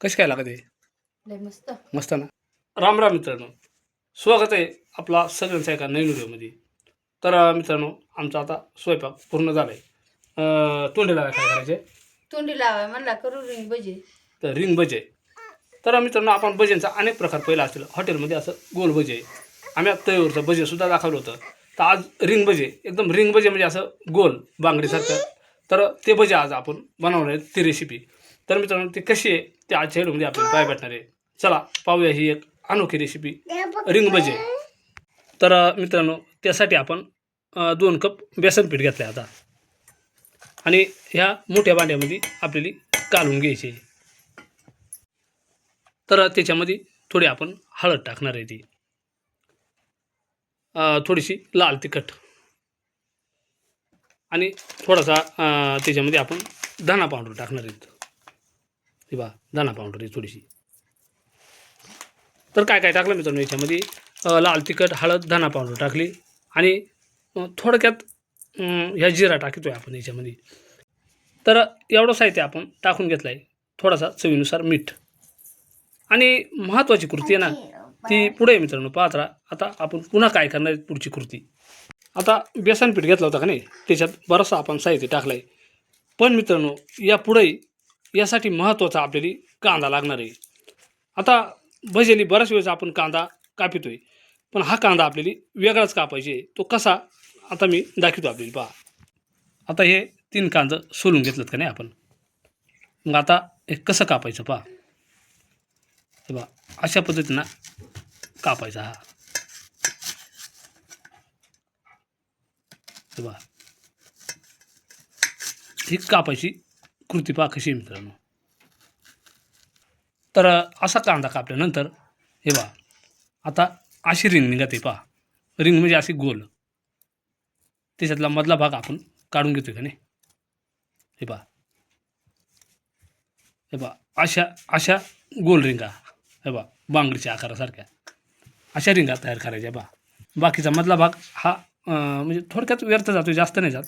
कशी काय लागत? लय मस्त. मस्त ना? राम राम मित्रांनो. स्वागत आहे आपला सगळ्यांचा एका नवीन व्हिडिओमध्ये. तर अं, मित्रांनो आमचा आता स्वयंपाक पूर्ण झाला आहे तोंडीला काय करायचे तोंडी लावाय म्हणला करू रिंग भजी तर रिंग भजे तर मित्रांनो आपण भज्यांचा अनेक प्रकार पहिला असतील. हॉटेलमध्ये असं गोल भजे आहे. आम्ही आता तयावरचं भजेसुद्धा दाखवलं होतं. तर आज रिंग भजे एकदम रिंग भजे म्हणजे असं गोल बांगडीसारखं. तर ते भजे आज आपण बनवणार आहे ती रेसिपी तर मित्रांनो ती कशी आहे ते आजच्या व्हिडिओमध्ये आपल्याला पाय भेटणार आहे. चला पाहूया ही एक अनोखी रेसिपी रिंग भजे. तर मित्रांनो त्यासाठी आपण दोन कप बेसन पीठ घेतलं आहे आता. आणि ह्या मोठ्या भांड्यामध्ये आपल्याला कालून घ्यायची तर त्याच्यामध्ये थोडी आपण हळद टाकणार आहे ती. थोडीशी लाल तिखट. आणि थोडासा त्याच्यामध्ये आपण धना पावडर टाकणार आहेत ती बा धना पावडर आहे थोडीशी. तर काय काय टाकलं मित्रांनो याच्यामध्ये? लाल तिखट हळद धना पावडर टाकली आणि थोडक्यात ह्या जिरा टाकतोय आपण याच्यामध्ये. तर एवढं साहित्य आपण टाकून घेतलं आहे थोडासा चवीनुसार मीठ. आणि महत्त्वाची कृती आहे ना ती पुढे आहे मित्रांनो पाहत राहा. आता आपण पुन्हा काय करणार आहे पुढची कृती. आता बेसन पीठ घेतलं होतं का नाही? त्याच्यात बरंचसं आपण साहित्य टाकलं आहे पण मित्रांनो या पुढे यासाठी महत्त्वाचा आपल्याला कांदा लागणार आहे. आता भजेली बऱ्याच वेळेस आपण कांदा कापितो आहे पण हा कांदा आपल्याला वेगळाच कापायचे तो कसा? आता मी दाखवतो आपल्याला पहा. आता हे तीन कांदं सोलून घेतलं का नाही आपण? मग आता हे कसं कापायचं पहा. हे बा अशा पद्धतीनं कापायचा हा. हे बा ही कापायची कृती पहा कशी आहे मित्रांनो. तर असा कांदा कापल्यानंतर हे बा आता अशी रिंग निघते पहा. रिंग म्हणजे अशी गोल. त्याच्यातला मधला भाग आपण काढून घेतोय का नाही? हे पहा. हे बा अशा अशा गोल रिंगा. हे बा बांगडीच्या आकारासारख्या. अशा रिंगा तयार करायच्या बा बाकीचा मधला भाग हा म्हणजे थोडक्यात व्यर्थ जातो जास्त नाही जात.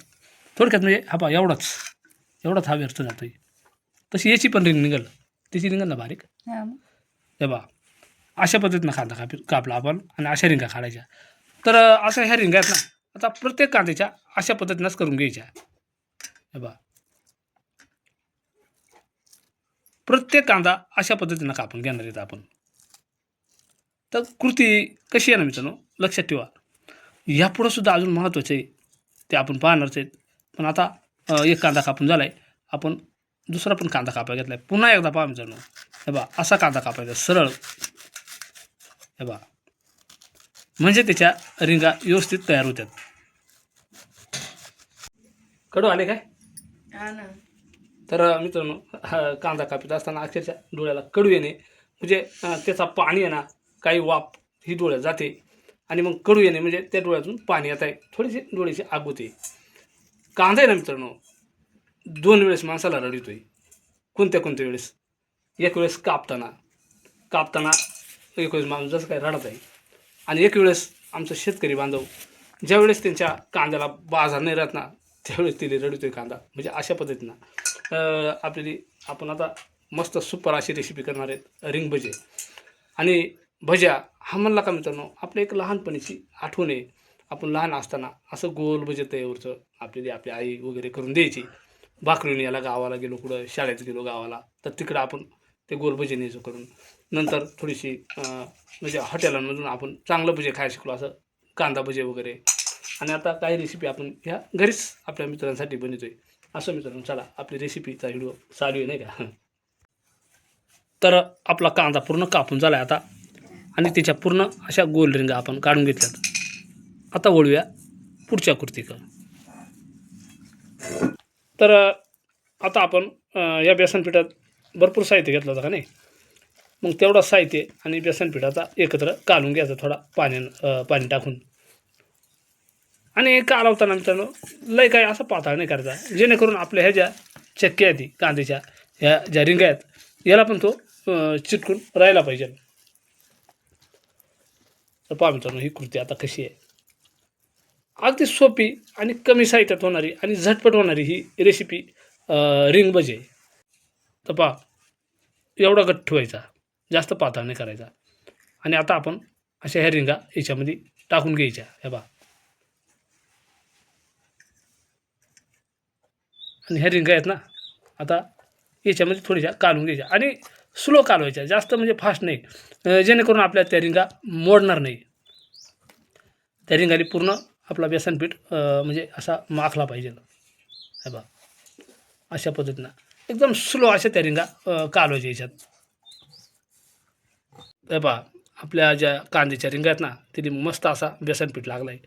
थोडक्यात म्हणजे हा पा एवढाच. एवढाच हा व्यर्थ जातो तशी याची पण रिंग निघल. त्याची निघल ना बारीक. हा. मग. हे बा अशा पद्धतीनं कांदा कापी कापला आपण आणि अशा रिंगा काढायच्या. तर अं, अशा ह्या रिंगा आहेत ना आता प्रत्येक कांद्याच्या अशा पद्धतीनंच करून घ्यायच्या. हे बा प्रत्येक कांदा अशा पद्धतीनं कापून घेणार आहेत आपण. तर कृती कशी आहे ना मित्रांनो लक्षात ठेवा. यापुढं सुद्धा अजून महत्त्वाचं आहे ते आपण पाहणारच आहेत. पण आता एक कांदा कापून झाला आहे आपण दुसरा पण कांदा कापायला घेतला आहे पुन्हा एकदा पहा मित्रांनो. हे बा असा कांदा कापायचा सरळ. हे बा म्हणजे त्याच्या रिंगा व्यवस्थित तयार होतात कडू आले काय? ना. तर मित्रांनो कांदा कापत असताना अक्षरशः डोळ्याला कडू येणे म्हणजे त्याचा पाणी आहे ना काही वाप ही डोळ्यात जाते. आणि मग कडू येणे म्हणजे त्या डोळ्यातून पाणी येत आहे. थोडीशी डोळ्याची आग होते. कांदा आहे ना मित्रांनो दोन वेळेस माणसाला रडवतोय कोणत्या कोणत्या वेळेस? एक वेळेस कापताना. कापताना एक वेळेस माणूस जसं काय रडत आहे. आणि एक वेळेस आमचं शेतकरी बांधव ज्यावेळेस त्यांच्या कांद्याला बाजार नाही राहत ना त्यावेळेस तिने आहे कांदा. म्हणजे अशा पद्धतीनं. आपली आपण आता मस्त सुपर अशी रेसिपी करणार आहेत. रिंग भजे. आणि भज्या हा म्हणला का मित्रांनो आपल्या एक लहानपणीची आठवण आहे. आपण लहान असताना असं गोल म्हणजे तयावरचं आपल्याला आपली आई वगैरे करून द्यायची. भाकरीने याला गावाला गेलो कुठं शाळेत गेलो गावाला तर तिकडं आपण ते गोल भजे न्यायचो करून. नंतर थोडीशी म्हणजे हॉटेलांमधून आपण चांगलं भजे खायला शिकलो असं कांदा भजे वगैरे. आणि आता काही रेसिपी आपण ह्या घरीच आपल्या मित्रांसाठी बनवतो आहे असं मित्रांनो चला आपली रेसिपीचा व्हिडिओ चालू आहे नाही का? तर आपला कांदा पूर्ण कापून झाला आहे आता. आणि त्याच्या पूर्ण अशा गोल रिंगा आपण काढून घेतल्यात. आता वळूया पुढच्या कृतीकडं. तर आता आपण या बेसनपिठात भरपूर साहित्य घेतलं होतं का नाही? मग तेवढा साहित्य आणि बेसनपिठाचा एकत्र कालून घ्यायचं थोडा पाण्यानं पाणी टाकून. आणि कालवताना मित्रांनो लय काय असं पातळ नाही करायचा. जेणेकरून आपल्या ह्या ज्या चक्क्या आहेत कांद्याच्या ह्या ज्या रिंगा आहेत याला पण तो चिटकून राहायला पाहिजे. तर पहा मित्रांनो ही कृती आता कशी आहे. अगदी सोपी आणि कमी साहित्यात होणारी आणि झटपट होणारी ही रेसिपी रिंग भजी आहे. तर पहा एवढा गट ठेवायचा जास्त पातळ नाही करायचा. आणि आता आपण अशा ह्या रिंगा याच्यामध्ये टाकून घ्यायच्या. हे बा आणि ह्या रिंगा आहेत ना आता याच्यामध्ये थोड्याशा काढून घ्यायच्या. आणि स्लो कालवायच्या जास्त म्हणजे फास्ट नाही. जेणेकरून आपल्या त्या रिंगा मोडणार नाही. त्या रिंगाने पूर्ण आपला व्यसनपीठ म्हणजे असा माखला पाहिजे हे बा अशा पद्धतीनं एकदम स्लो अशा त्या रिंगा कालवायच्या याच्यात हे बा आपल्या ज्या कांद्याच्या रिंगा आहेत ना तिथे मस्त असा व्यसनपीठ लागला आहे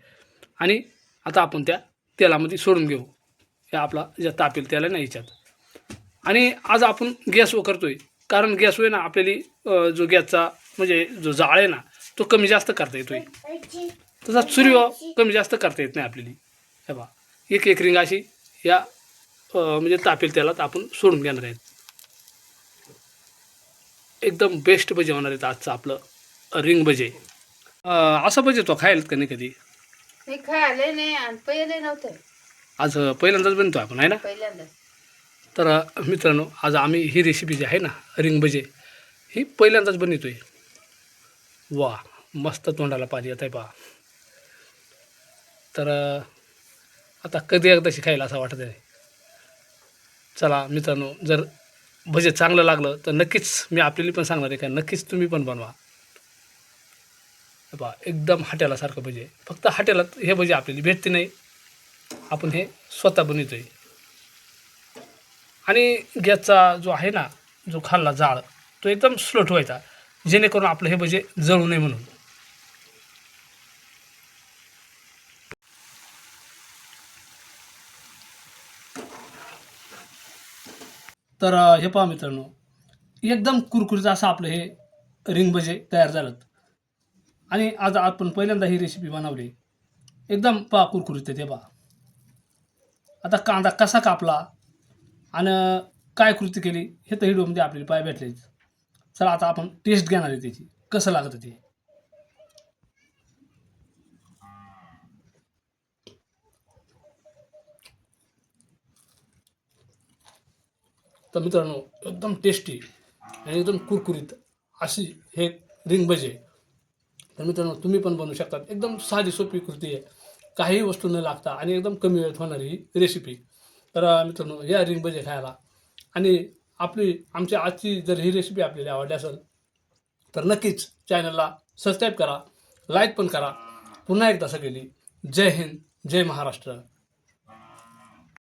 आणि आता आपण त्या तेलामध्ये सोडून घेऊ हे आपला ज्या तापेल तेल आहे ना याच्यात आणि आज आपण गॅस करतो आहे कारण गॅस गॅसवर ना आपल्याला जो गॅसचा म्हणजे जो जाळ आहे ना तो कमी जास्त करता येतो आहे तसा सूर्य कमी जास्त करता येत नाही आपल्याला. हे बा एक एक रिंग अशी या म्हणजे तापेल तेलात आपण सोडून घेणार आहेत. एकदम बेस्ट भजे होणार आहेत आजचं आपलं रिंग भजे. असं भजे तो खायला का नाही कधी? मी खायले नाही आणि पहिले नव्हतं. आज पहिल्यांदाच बनतो आपण आहे ना? पहिल्यांदा तर मित्रांनो आज आम्ही ही रेसिपी जी आहे ना रिंग भजे ही पहिल्यांदाच बनवतोय. वा मस्त तोंडाला पाणी येत आहे पहा तर आता कधी एकदाशी खायला असं वाटत आहे चला मित्रांनो जर भजे चांगलं लागलं तर नक्कीच मी आपल्याला पण सांगणार आहे का नक्कीच तुम्ही पण बनवा. बा एकदम हाट्यालासारखं भजे. फक्त हाट्यालात हे भजे आपल्याला भेटते नाही. आपण हे स्वतः बनवतो आहे आणि गॅसचा जो आहे ना जो खाल्ला जाळ तो एकदम स्लो ठेवायचा. जेणेकरून आपलं हे भजे जळू नये म्हणून. तर हे पहा मित्रांनो. एकदम कुरकुरीत असं आपलं हे रिंग भजे तयार झालं. आणि आज आपण पहिल्यांदा ही रेसिपी बनवली. एकदम पहा कुरकुरीत ते पहा. आता कांदा कसा कापला आणि काय कृती केली हे तर व्हिडिओमध्ये आपल्याला पाय भेटलेच. चला आता आपण टेस्ट घेणार आहे त्याची. कसं लागतं ते? तर मित्रांनो एकदम टेस्टी आणि एकदम कुरकुरीत अशी हे रिंग भजे तर मित्रांनो तुम्ही पण बनवू शकतात. एकदम साधी सोपी कृती आहे. काही वस्तू न लागता आणि एकदम कमी वेळेत होणारी ही रेसिपी तर मित्रांनो या रिंग बजे खायला. आणि आपली आमच्या आजची जर ही रेसिपी आपल्याला आवडली असेल तर नक्कीच चॅनलला सबस्क्राईब करा लाईक पण करा. पुन्हा एकदा सगळी जय हिंद जय महाराष्ट्र.